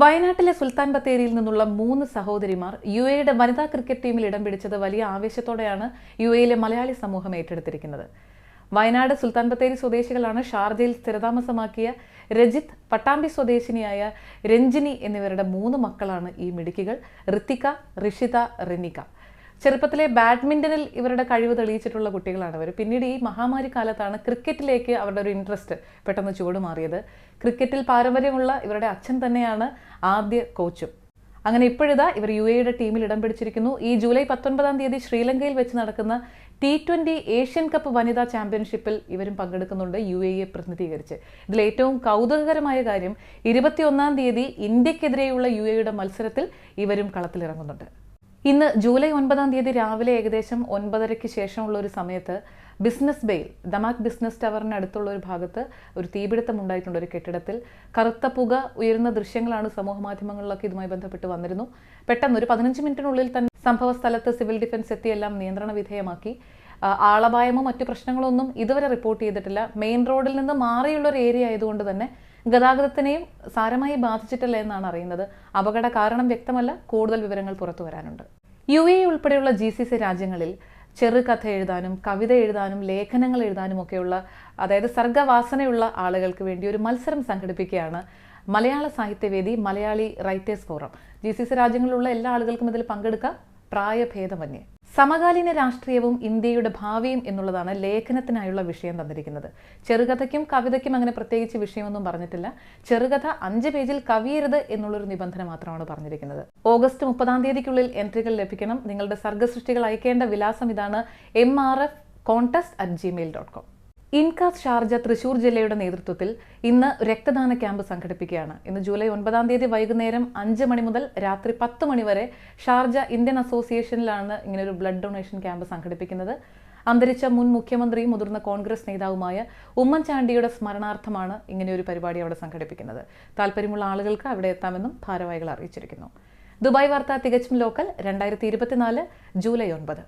വയനാട്ടിലെ സുൽത്താൻ ബത്തേരിയിൽ നിന്നുള്ള മൂന്ന് സഹോദരിമാർ യു എയുടെ വനിതാ ക്രിക്കറ്റ് ടീമിൽ ഇടം പിടിച്ചത് വലിയ ആവേശത്തോടെയാണ് യു എയിലെ മലയാളി സമൂഹം ഏറ്റെടുത്തിരിക്കുന്നത്. വയനാട് സുൽത്താൻ ബത്തേരി സ്വദേശികളാണ് ഷാർജയിൽ സ്ഥിരതാമസമാക്കിയ രജിത് പട്ടാമ്പി സ്വദേശിനിയായ രഞ്ജിനി എന്നിവരുടെ മൂന്ന് മക്കളാണ് ഈ മിടുക്കികൾ ഋത്തിക ഋഷിത റിനിക. ചെറുപ്പത്തിലെ ബാഡ്മിന്റണിൽ ഇവരുടെ കഴിവ് തെളിയിച്ചിട്ടുള്ള കുട്ടികളാണ് അവർ പിന്നീട് ഈ മഹാമാരി കാലത്താണ് ക്രിക്കറ്റിലേക്ക് അവരുടെ ഒരു ഇൻട്രസ്റ്റ് പെട്ടെന്ന് ചുവടുമാറിയത് ക്രിക്കറ്റിൽ പാരമ്പര്യമുള്ള ഇവരുടെ അച്ഛൻ തന്നെയാണ് ആദ്യ കോച്ചും അങ്ങനെ ഇപ്പോഴിതാ ഇവർ യു എയുടെ ടീമിൽ ഇടം പിടിച്ചിരിക്കുന്നു. ഈ ജൂലൈ പത്തൊൻപതാം തീയതി ശ്രീലങ്കയിൽ വെച്ച് നടക്കുന്ന ടി ട്വന്റി ഏഷ്യൻ കപ്പ് വനിതാ ചാമ്പ്യൻഷിപ്പിൽ ഇവരും പങ്കെടുക്കുന്നുണ്ട് യു എ യെ പ്രതിനിധീകരിച്ച്. ഇതിൽ ഏറ്റവും കൗതുകകരമായ കാര്യം ഇരുപത്തിയൊന്നാം തീയതി ഇന്ത്യക്കെതിരെയുള്ള യു എയുടെ മത്സരത്തിൽ ഇവരും കളത്തിലിറങ്ങുന്നുണ്ട്. ഇന്ന് ജൂലൈ ഒൻപതാം തീയതി രാവിലെ ഏകദേശം ഒൻപതരയ്ക്ക് ശേഷമുള്ള ഒരു സമയത്ത് ബിസിനസ് ബെയിൽ ദമാക് ബിസിനസ് ടവറിനടുത്തുള്ള ഒരു ഭാഗത്ത് ഒരു തീപിടുത്തം ഉണ്ടായിട്ടുണ്ട് ഒരു കെട്ടിടത്തിൽ. കറുത്ത പുക ഉയരുന്ന ദൃശ്യങ്ങളാണ് സമൂഹ മാധ്യമങ്ങളിലൊക്കെ ഇതുമായി ബന്ധപ്പെട്ട് വന്നിരുന്നു. പെട്ടെന്ന് ഒരു പതിനഞ്ച് മിനിറ്റിനുള്ളിൽ തന്നെ സംഭവ സ്ഥലത്ത് സിവിൽ ഡിഫൻസ് എത്തി എല്ലാം നിയന്ത്രണ വിധേയമാക്കി. ആളപായമോ മറ്റു പ്രശ്നങ്ങളൊന്നും ഇതുവരെ റിപ്പോർട്ട് ചെയ്തിട്ടില്ല. മെയിൻ റോഡിൽ നിന്ന് മാറിയുള്ള ഒരു ഏരിയ ആയതുകൊണ്ട് തന്നെ ഗതാഗതത്തിനെയും സാരമായി ബാധിച്ചിട്ടില്ല എന്നാണ് അറിയുന്നത്. അപകട കാരണം വ്യക്തമല്ല. കൂടുതൽ വിവരങ്ങൾ പുറത്തു വരാനുണ്ട്. യു എ ഉൾപ്പെടെയുള്ള ജി സി സി രാജ്യങ്ങളിൽ ചെറുകഥ എഴുതാനും കവിത എഴുതാനും ലേഖനങ്ങൾ എഴുതാനും ഒക്കെയുള്ള അതായത് സർഗവാസനയുള്ള ആളുകൾക്ക് വേണ്ടി ഒരു മത്സരം സംഘടിപ്പിക്കുകയാണ് Malayala Sahityavedi Malayali writers forum. G C C രാജ്യങ്ങളിലുള്ള എല്ലാ ആളുകൾക്കും ഇതിൽ പങ്കെടുക്കാം. പ്രായഭേദമന്യേ. സമകാലീന രാഷ്ട്രീയവും ഇന്ത്യയുടെ ഭാവിയും എന്നുള്ളതാണ് ലേഖനത്തിനായുള്ള വിഷയം തന്നിരിക്കുന്നത്. ചെറുകഥയ്ക്കും കവിതയ്ക്കും അങ്ങനെ പ്രത്യേകിച്ച് വിഷയമൊന്നും പറഞ്ഞിട്ടില്ല. ചെറുകഥ അഞ്ച് പേജിൽ കവിയരുത് എന്നുള്ളൊരു നിബന്ധന മാത്രമാണ് പറഞ്ഞിരിക്കുന്നത്. ഓഗസ്റ്റ് മുപ്പതാം തീയതിക്കുള്ളിൽ എൻട്രികൾ ലഭിക്കണം. നിങ്ങളുടെ സർഗസൃഷ്ടികൾ അയക്കേണ്ട വിലാസം ഇതാണ് M R F contest at Gmail dot com INCAS Sharjah Thrissur ജില്ലയുടെ നേതൃത്വത്തിൽ ഇന്ന് രക്തദാന ക്യാമ്പ് സംഘടിപ്പിക്കുകയാണ്. ഇന്ന് ജൂലൈ ഒൻപതാം തീയതി വൈകുന്നേരം അഞ്ച് മണി മുതൽ രാത്രി പത്ത് മണി വരെ ഷാർജ ഇന്ത്യൻ അസോസിയേഷനിലാണ് ഇങ്ങനെ ഒരു ബ്ലഡ് ഡൊണേഷൻ ക്യാമ്പ് സംഘടിപ്പിക്കുന്നത്. അന്തരിച്ച മുൻ മുഖ്യമന്ത്രിയും മുതിർന്ന കോൺഗ്രസ് നേതാവുമായ ഉമ്മൻചാണ്ടിയുടെ സ്മരണാർത്ഥമാണ് ഇങ്ങനെ ഒരു പരിപാടി അവിടെ സംഘടിപ്പിക്കുന്നത്. താല്പര്യമുള്ള ആളുകൾക്ക് അവിടെ എത്താമെന്നും ഭാരവാഹികൾ അറിയിച്ചിരിക്കുന്നു. ദുബായ് വാർത്ത തികച്ചും ലോക്കൽ. രണ്ടായിരത്തി ഇരുപത്തിനാല് ജൂലൈ ഒൻപത്.